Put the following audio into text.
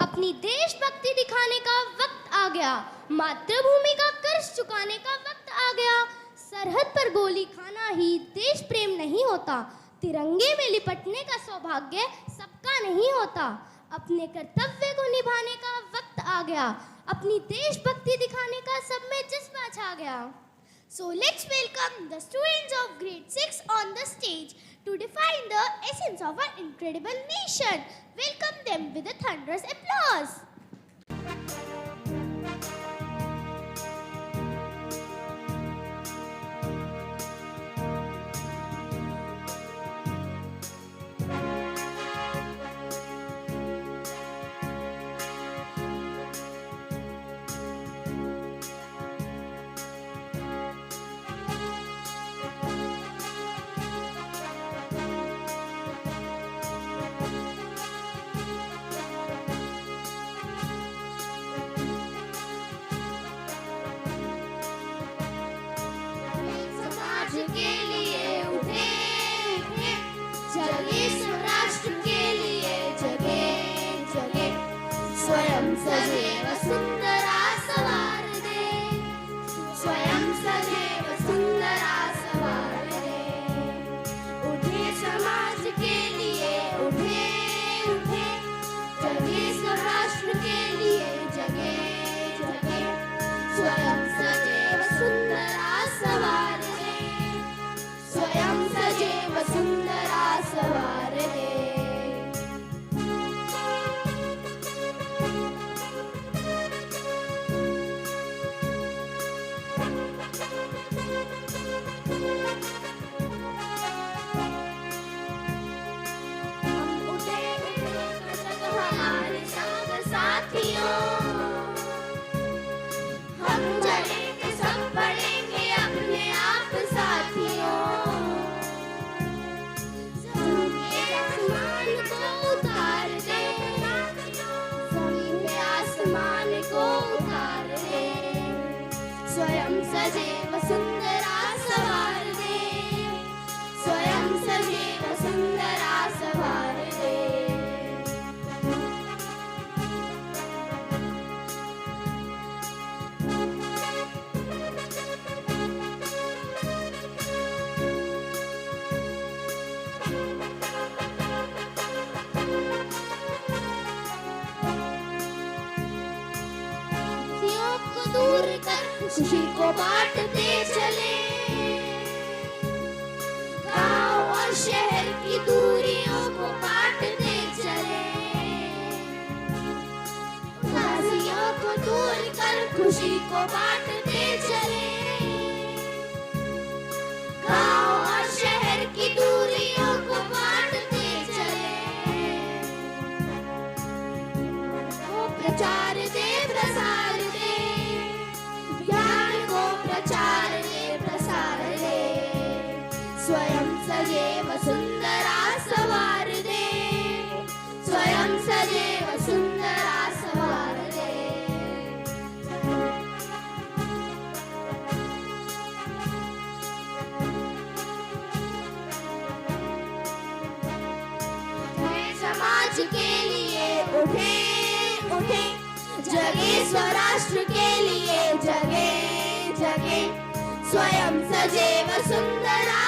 अपनी देशभक्ति दिखाने का वक्त आ गया। मातृभूमि का कर्ज चुकाने का वक्त आ गया। सरहद पर गोली खाना ही देश प्रेम नहीं होता। तिरंगे में लिपटने का सौभाग्य सबका नहीं होता। अपने कर्तव्य को निभाने का वक्त आ गया। अपनी देशभक्ति दिखाने का सब में जज्बा छा गया। So, let's welcome the students of grade 6 on the stage to define the essence of our incredible nation. Welcome them with a thunderous applause. que आसमान को उतार स्वयं सजीव सुंदरा दूर कर खुशी को बांटते चले। गाँव और शहर की दूरियों को बांटते चले। उदासियों को दूर कर खुशी को बांटते चले। के लिए उठे उठे। जगे स्वराष्ट्र के लिए जगे जगे। स्वयं सजेव सुंदरा